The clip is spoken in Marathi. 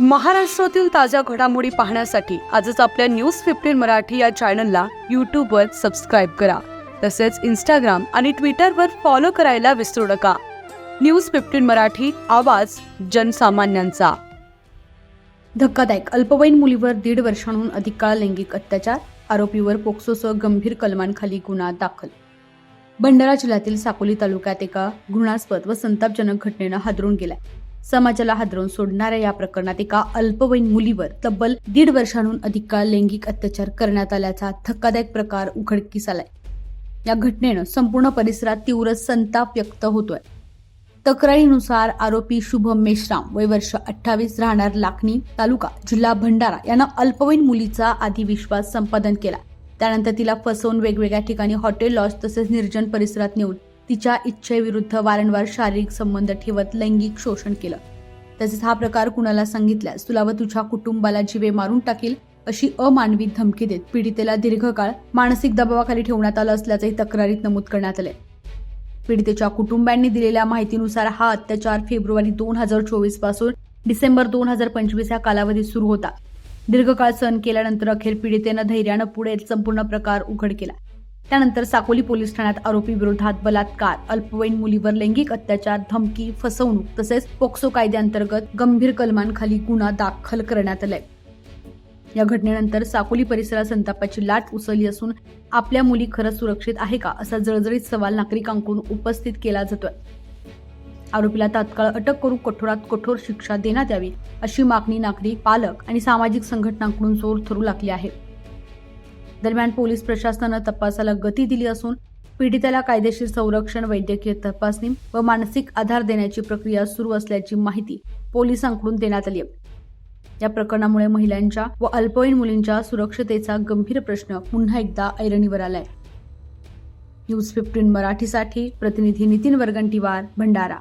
महाराष्ट्रातील ताज्या घडामोडी पाहण्यासाठी आजच आपल्या न्यूज फिफ्टीन मराठी या चॅनलला यूट्यूबवर सबस्क्राईब करा. तसेच इंस्टाग्राम आणि ट्विटरवर फॉलो करायला विसरू नका. न्यूज फिफ्टीन मराठी आवाज जनसामान्यांचा. धक्कादायक. अल्पवयीन मुलीवर दीड वर्षांहून अधिक काळ लैंगिक अत्याचार आरोपीवर पोक्सोसह गंभीर कलमांखाली गुन्हा दाखल. भंडारा जिल्ह्यातील साकोली तालुक्यात एका घृणास्पद व संतापजनक घटनेनं हादरून गेलाय. समाजाला हादरवून सोडणाऱ्या या प्रकरणात एका अल्पवयीन मुलीवर तब्बल दीड वर्षांहून अधिक काळ लैंगिक अत्याचार करण्यात आल्याचा धक्कादायक प्रकार उघडकीस आलाय. या घटनेनं संपूर्ण परिसरात तीव्र संताप व्यक्त होतोय. तक्रारीनुसार आरोपी शुभम मेश्राम वय वर्ष अठ्ठावीस राहणार लाखणी तालुका जिल्हा भंडारा यानं अल्पवयीन मुलीचा आधी विश्वास संपादन केला. त्यानंतर तिला फसवून वेगवेगळ्या ठिकाणी हॉटेल लॉज तसेच निर्जन परिसरात नेऊन तिच्या इच्छेविरुद्ध वारंवार शारीरिक संबंध ठेवत लैंगिक शोषण केलं. तसेच हा प्रकार कुणाला सांगितल्यास तुला व तुझ्या कुटुंबाला जीवे मारून टाकील अशी अमानवी धमकी देत पीडितेला दीर्घकाळ मानसिक दबावाखाली ठेवण्यात आलं असल्याचंही तक्रारीत नमूद करण्यात आलंय पीडितेच्या कुटुंबांनी दिलेल्या माहितीनुसार हा अत्याचार फेब्रुवारी दोन हजार चोवीसपासून डिसेंबर दोन हजार पंचवीस या कालावधीत सुरू होता. दीर्घकाळ सहन केल्यानंतर अखेर पीडितेनं धैर्यानं पुढे संपूर्ण प्रकार उघड केला. त्यानंतर साकोली पोलीस ठाण्यात आरोपी विरोधात बलात्कार अल्पवयीन मुलीवर लैंगिक अत्याचार धमकी फसवणूक तसेच पोक्सो कायद्याअंतर्गत गंभीर कलमांखाली गुन्हा दाखल करण्यात आलाय. या घटनेनंतर साकोली परिसरात संतापाची लाट उसळली असून आपल्या मुली खरंच सुरक्षित आहे का असा जळजळीत सवाल नागरिकांकडून उपस्थित केला जातोय. आरोपीला तात्काळ अटक करून कठोरात कठोर शिक्षा देण्यात यावी अशी मागणी नागरिक पालक आणि सामाजिक संघटनांकडून जोर ठरू लागली आहे. दरम्यान पोलीस प्रशासनानं तपासाला गती दिली असून पीडिताला कायदेशीर संरक्षण वैद्यकीय तपासणी व मानसिक आधार देण्याची प्रक्रिया सुरू असल्याची माहिती पोलिसांकडून देण्यात आली आहे. या प्रकरणामुळे महिलांच्या व अल्पवयीन मुलींच्या सुरक्षतेचा गंभीर प्रश्न पुन्हा एकदा ऐरणीवर आलाय. न्यूज फिफ्टीन मराठीसाठी प्रतिनिधी नितीन वरगंटीवार भंडारा.